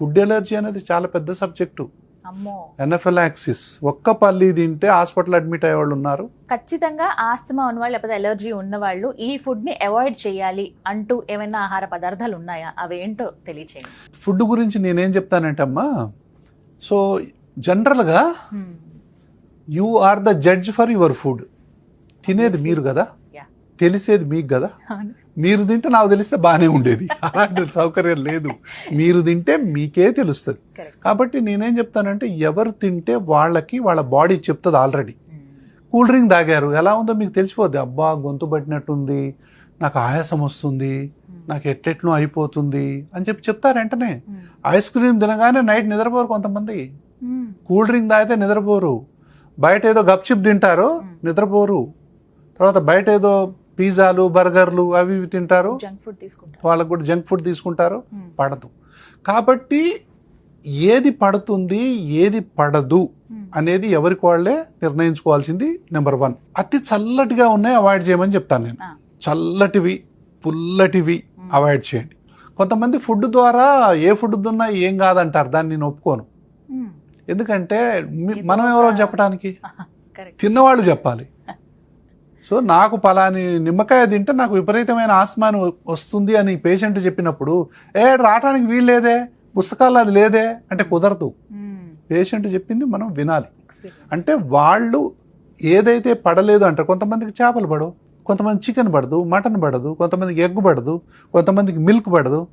Food allergy అనేది చాలా పెద్ద సబ్జెక్టు. అమ్మో. ఎనఫెలాక్సిస్ ఒక్క పల్లి తింటే హాస్పిటల్ అడ్మిట్ అయ్యే వాళ్ళు ఉన్నారు. ఖచ్చితంగా ఆస్తమా ఉన్నవాళ్ళు లేకపోతే ఎలర్జీ ఉన్నవాళ్ళు ఈ ఫుడ్ని అవాయిడ్ చేయాలి అంటూ ఏమైనా ఆహార పదార్థాలు ఉన్నాయా? అవేంటో తెలియచేయండి. ఫుడ్ గురించి నేనేం చెప్తానంటే అమ్మా సో జనరల్గా. You are the judge for your food. తినేది మీరు కదా. తెలిసేది మీకు కదా? మీరు తింటే నాకు తెలిస్తే బాగానే ఉండేది. అలాంటి సౌకర్యం లేదు. మీరు తింటే మీకే తెలుస్తుంది. కాబట్టి నేనేం చెప్తానంటే ఎవరు తింటే వాళ్ళకి వాళ్ళ బాడీ చెప్తుంది ఆల్రెడీ. కూల్ డ్రింక్ తాగారు. ఎలా ఉందో మీకు తెలిసిపోద్ది. అబ్బా గొంతు పట్టినట్టుంది. నాకు ఆయాసం వస్తుంది. నాకు ఎట్టెట్లో అయిపోతుంది అని చెప్పి చెప్తారు వెంటనే. ఐస్ క్రీమ్ తినగానే నైట్ నిద్రపోరు కొంతమంది. కూల్ డ్రింక్ తాగితే నిద్రపోరు. బయట ఏదో గప్చిప్ తింటారు నిద్రపోరు. తర్వాత బయట ఏదో పిజ్జాలు బర్గర్లు అవి ఇవి తింటారు. జంక్ ఫుడ్ తీసుకుంటారు. వాళ్ళకు కూడా జంక్ ఫుడ్ తీసుకుంటారు. Hmm. పడదు. కాబట్టి ఏది పడుతుంది ఏది పడదు Hmm. అనేది ఎవరికి వాళ్ళే నిర్ణయించుకోవాల్సింది నెంబర్ వన్. అతి చల్లటిగా ఉన్నాయి అవాయిడ్ చేయమని చెప్తాను నేను. చల్లటివి పుల్లటివి అవాయిడ్ చేయండి. కొంతమంది ఫుడ్ ద్వారా ఏ ఫుడ్ తిన్నా ఏం కాదంటారు. దాన్ని నేను ఒప్పుకోను. Hmm. ఎందుకంటే మనం ఎవరో చెప్పడానికి. తిన్నవాళ్ళు చెప్పాలి. సో నాకు పలాని నిమ్మకాయ తింటే నాకు విపరీతమైన ఆస్మాని వస్తుంది అని పేషెంట్ చెప్పినప్పుడు ఏ రావడానికి వీల్లేదే పుస్తకాలు అది లేదే? అంటే కుదరదు. పేషెంట్ చెప్పింది మనం వినాలి. అంటే వాళ్ళు ఏదైతే పడలేదు అంటారు కొంతమందికి చేపలు పడవు కొంతమంది చికెన్ పడదు మటన్ పడదు కొంతమందికి ఎగ్ పడదు కొంతమందికి మిల్క్ పడదు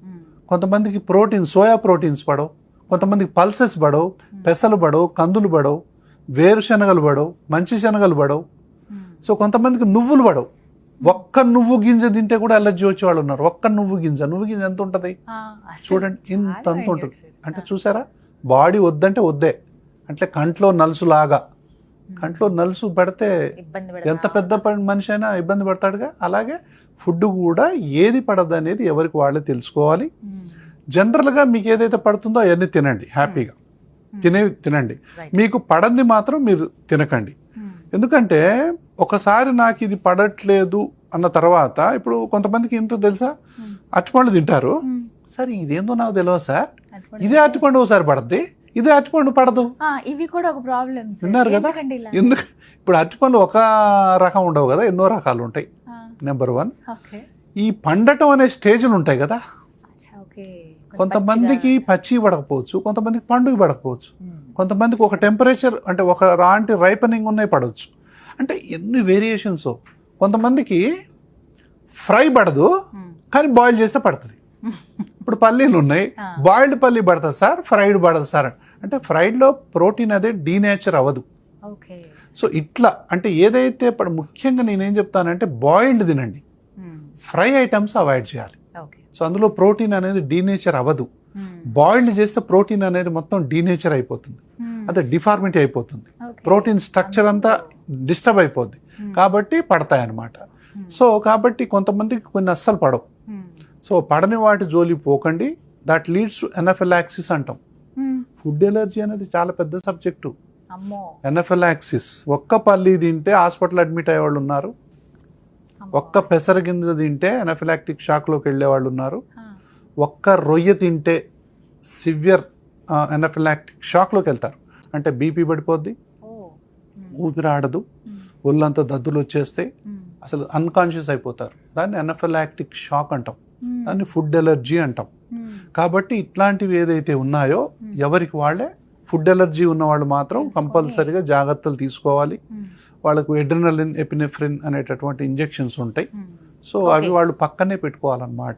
కొంతమందికి ప్రోటీన్ సోయా ప్రోటీన్స్ పడవు కొంతమందికి పల్సెస్ పడవు పెసలు పడవు కందులు పడవు వేరుశనగలు పడవు మంచి శనగలు పడవు సో కొంతమందికి నువ్వులు పడవు. ఒక్క నువ్వు గింజ తింటే కూడా అలర్జీ వచ్చే వాళ్ళు ఉన్నారు. ఒక్క నువ్వు గింజ. నువ్వు గింజ ఎంత ఉంటుంది? చూడండి ఇంత అంత ఉంటుంది. అంటే చూసారా? బాడీ వద్దంటే వద్దే. అంటే కంట్లో నలుసులాగా కంట్లో నలుసు పడితే ఎంత పెద్ద మనిషి అయినా ఇబ్బంది పడతాడుగా? అలాగే ఫుడ్ కూడా ఏది పడదు అనేది ఎవరికి వాళ్ళే తెలుసుకోవాలి. జనరల్గా మీకు ఏదైతే పడుతుందో అవన్నీ తినండి. హ్యాపీగా. తినే తినండి. మీకు పడంది మాత్రం మీరు తినకండి. ఎందుకంటే ఒకసారి నాకు ఇది పడట్లేదు అన్న తర్వాత ఇప్పుడు కొంతమందికి ఏంటో తెలుసా? అరటిపండు తింటారు. సరే ఇదేందో నాకు తెలియదు సార్. ఇదే అరటిపండు ఒకసారి పడద్ది. ఇదే అరటిపండు పడదు. ఇవి కూడా ఒక ప్రాబ్లం విన్నారు కదా? ఎందుకు? ఇప్పుడు అరటిపండు ఒక రకం ఉండవు కదా ఎన్నో రకాలు ఉంటాయి. నెంబర్ వన్ ఈ పండటం అనే స్టేజ్లు ఉంటాయి కదా? కొంతమందికి పచ్చి పడకపోవచ్చు కొంతమందికి పండుగ పడకపోవచ్చు. కొంతమందికి ఒక టెంపరేచర్ అంటే ఒక రాంటి రైపనింగ్ ఉన్నాయి పడవచ్చు. అంటే ఎన్ని వేరియేషన్స్. కొంతమందికి ఫ్రై పడదు కానీ బాయిల్ చేస్తే పడుతుంది. ఇప్పుడు పల్లీలు ఉన్నాయి. బాయిల్డ్ పల్లీ పడుతుంది సార్ ఫ్రైడ్ పడదు సార్ అంటే ఫ్రైడ్లో ప్రోటీన్ అదే డీనేచర్ అవ్వదు. ఓకే. సో ఇట్లా అంటే ఏదైతే ఇప్పుడు ముఖ్యంగా నేనేం చెప్తానంటే బాయిల్డ్ తినండి. ఫ్రై ఐటమ్స్ అవాయిడ్ చేయాలి. సో అందులో ప్రోటీన్ అనేది డీనేచర్ అవ్వదు. బాయిల్డ్ చేస్తే ప్రోటీన్ అనేది మొత్తం డీనేచర్ అయిపోతుంది. అదే డిఫార్మిటీ అయిపోతుంది. ప్రోటీన్ స్ట్రక్చర్ అంతా డిస్టర్బ్ అయిపోద్ది. కాబట్టి పడతాయి అన్నమాట సో కాబట్టి కొంతమందికి కొన్ని అస్సలు పడవు. సో పడని వాటి జోలి పోకండి. దట్ లీడ్స్ టు ఎనఫెలాక్సిస్ అంటాం. ఫుడ్ ఎలర్జీ అనేది చాలా పెద్ద సబ్జెక్టు ఎనఫెలాక్సిస్ ఒక్క పల్లి తింటే హాస్పిటల్ అడ్మిట్ అయ్యే వాళ్ళు ఉన్నారు. ఒక్క పెసర గింజ తింటే ఎనఫిలాక్టిక్ షాక్లోకి వెళ్ళే వాళ్ళు ఉన్నారు. ఒక్క రొయ్య తింటే సివియర్ ఎనఫిలాక్టిక్ షాక్లోకి వెళ్తారు. అంటే బీపీ పడిపోద్ది ఓ. ఊపిరి ఆడదు ఒళ్ళంతా దద్దులు వచ్చేస్తే అసలు అన్కాన్షియస్ అయిపోతారు. దాన్ని ఎనఫిలాక్టిక్ షాక్ అంటాం. దాన్ని ఫుడ్ ఎలర్జీ అంటాం. కాబట్టి ఇట్లాంటివి ఏదైతే ఉన్నాయో ఎవరికి వాళ్ళే ఫుడ్ ఎలర్జీ ఉన్న వాళ్ళు మాత్రం కంపల్సరీగా జాగ్రత్తలు తీసుకోవాలి. వాళ్ళకు ఎడ్రినలిన్ ఎపినెఫ్రిన్ అనేటటువంటి ఇంజెక్షన్స్ ఉంటాయి. సో అవి వాళ్ళు పక్కనే పెట్టుకోవాలన్నమాట.